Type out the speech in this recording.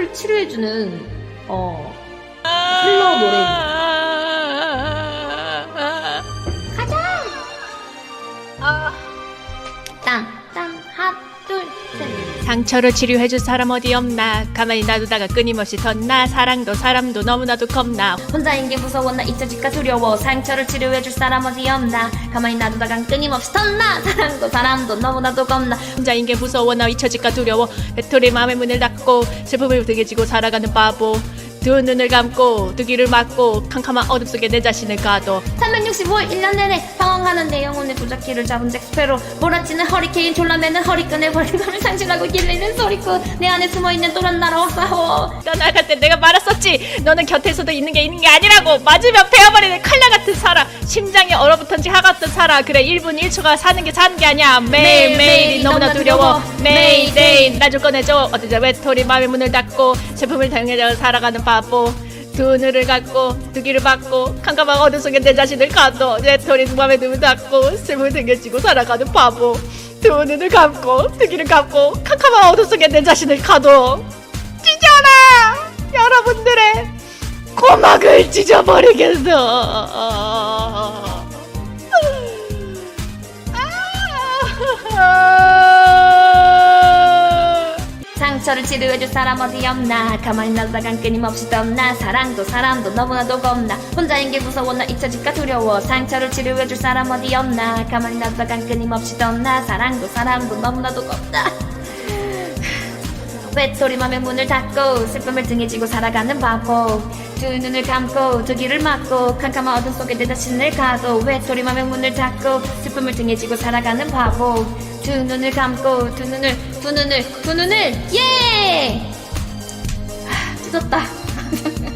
상처를 치료해주는 어 힐러 노래. 땅, 상처를 치료해줄 사람 어디 없나. 가만히 놔두다가 끊임없이 덧나. 사랑도 사람도 너무나도 겁나. 혼자인 게 무서워 나? 잊혀질까 두려워. 상처를 치료해줄 사람 어디 없나. 가만히 놔두다간 끊임없이 턴나. 사랑도 사람도 너무나도 겁나. 혼자인 게 무서워 나? 잊혀질까 두려워. 배터리 마음의 문을 닫고 슬픔을 등에 지고 살아가는 바보 두 눈을 감고 두 귀를 막고 캄캄한 어둠 속에 내 자신을 가둬. 365일 1년 내내 방황하는 내 영혼의 부적기를 잡은 잭스페로 몰아치는 허리케인 졸라매는 허리끈에 벌림감을 상실하고 길리는 소리꾼 내 안에 숨어있는 또란 나라와 싸워. 떠나갈 때 내가 말했었지. 너는 곁에서도 있는 게 있는 게 아니라고. 맞으면 베어버리는 칼날 같은 사람 심장이 얼어붙은 지 하같은 사람 그래 1분 1초가 사는 게 사는 게 아니야. 매일 매일이 매일매일이 너무나 두려워 두려워. 매일 매일 나 좀 꺼내줘. 어쩌자 외톨이 마음의 문을 닫고 슬픔을 당해져 살아가는 바보. 두 눈을 감고 두 귀를 막고 캄캄한 어둠 속에 내 자신을 가둬. 외톨이 마음의 문을 닫고 슬픔을 당겨지고 살아가는 바보. 두 눈을 감고 두 귀를 감고 캄캄한 어둠 속에 내 자신을 가둬. 찢어라! 여러분들의 고막을 찢어버리겠어 상처를 치료해줄 사람 어디 없나. 가만히 놔두다간 끊임없이 떴나. 사랑도 사람도 너무나도 겁나. 혼자인 게 무서워 나. 잊혀질까 두려워. 상처를 치료해줄 사람 어디 없나. 가만히 놔두다간 끊임없이 떴나. 사랑도 사람도 너무나도 겁나 외톨이 맘의 문을 닫고 슬픔을 등에 지고 살아가는 바보. 두 눈을 감고 두 귀를 막고 캄캄한 어둠 속에 내 자신을 가도 외톨이 맘의 문을 닫고 슬픔을 등에 지고 살아가는 바보 두 눈을 감고 두 눈을 두 눈을 두 눈을. 예! 하, 찢었다